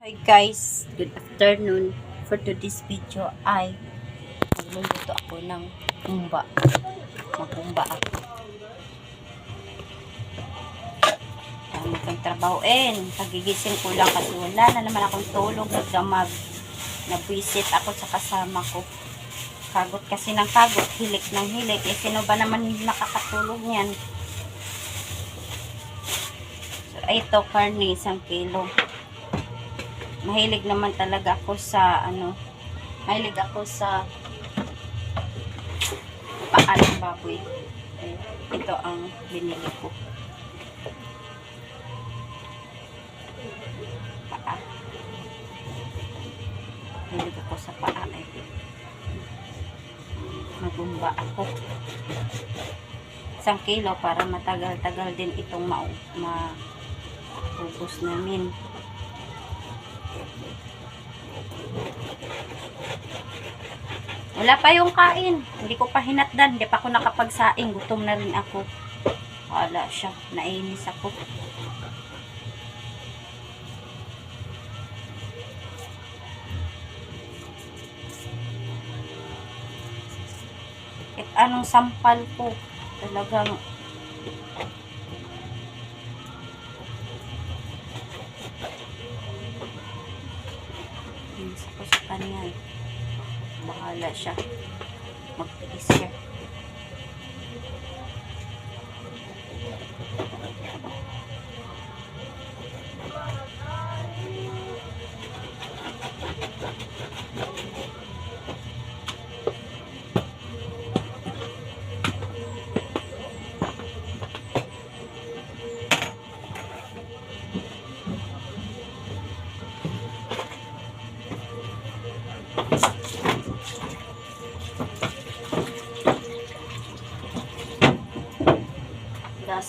Hi guys, good afternoon. For today's video ay magluluto ako ng kumba. Magkumba ako. Dami kang trabahoin. Pagigising ko lang kasi wala na naman akong tulog. Nagdamag. Nabwisit ako sa kasama ko. Kagot kasi ng kagot. Hilik ng hilik. Eh, sino ba naman nakakatulog niyan? So, ito, karne, isang kilo mahilig naman talaga ako sa ano mahilig ako sa paa ng baboy. Ito ang binili ko. Paa. Mahilig ako sa paa eh. magumba ako. Isang kilo para matagal-tagal din itong ma maubos namin Wala pa yung kain. Hindi ko pa hinatdan. Hindi pa ako nakapagsaing. Gutom na rin ako. Wala siya. Nainis ako. Kahit anong sampal ko. Talagang Bahala siya.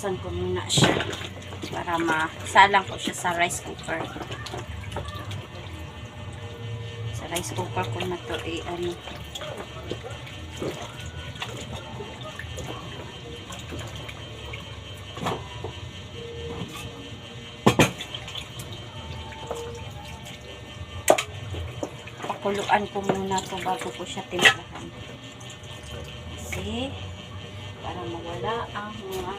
Gasan ko muna siya. Para masalang ko siya sa rice cooker. Sa rice cooker ko na to eh, ano. Pakuluan ko muna to bago ko siya timplahan. Kasi, para mawala ang mga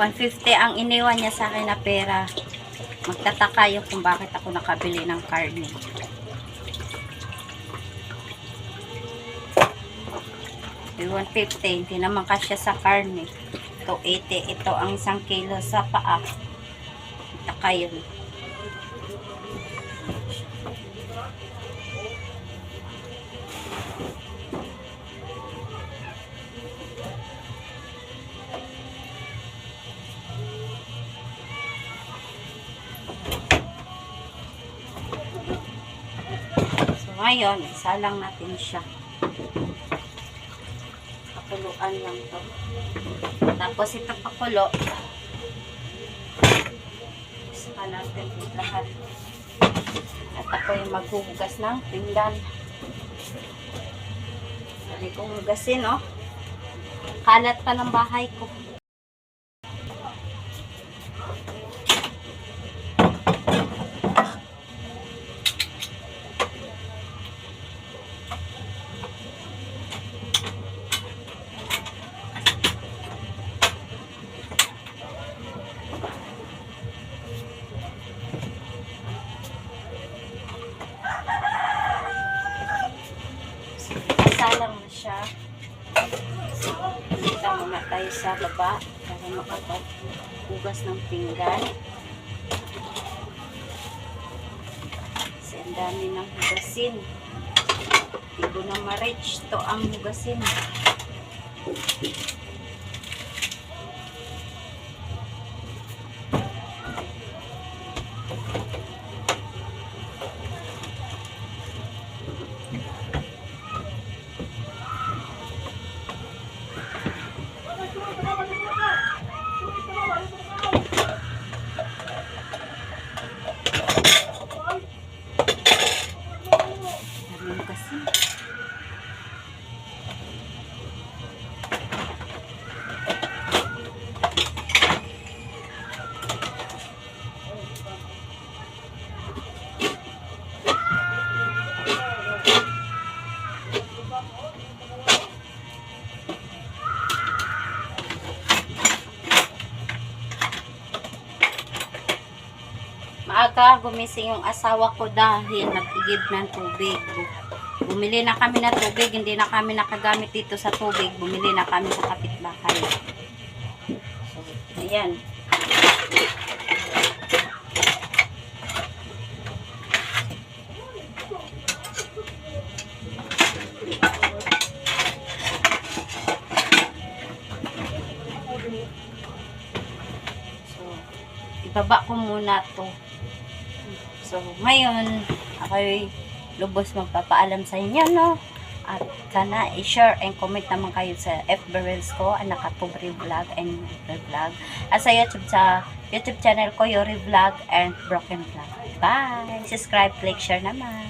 $150 ang iniwan niya sa akin na pera. Magtataka yung kung bakit ako nakabili ng karne. Yung 150, hindi naman kasya sa karne. 280, ito ang isang kilo sa paa. Taka yun. Ngayon, isalang natin siya. Pakuluan lang to. Tapos, ito pakulo. Saka natin lahat. At ako yung maghuhugas ng pinggan. Dali kong hugasin, oh. Kalat pa ng bahay ko. Siya. Kita muna tayo sa baba para makapaghugas ng pinggan. Kasi ang dami ng hugasin. Hindi ko na ma-reach to ang hugasin. Yun Maaga gumising yung asawa ko dahil nag-igib ng tubig. Bumili na kami ng tubig, hindi na kami nakagamit dito sa tubig. Bumili na kami sa kapitbahay. So, ayan. Ibaba ko muna to. So, ngayon, ako'y lubos magpapaalam sa inyo, no? At sana i-share and comment naman kayo sa FB Reels ko, Anak Pobre Vlog and Yuri Vlog. At sa YouTube, sa YouTube channel ko, Yuri Vlog and Broken Vlog. Bye! Subscribe, like, share naman.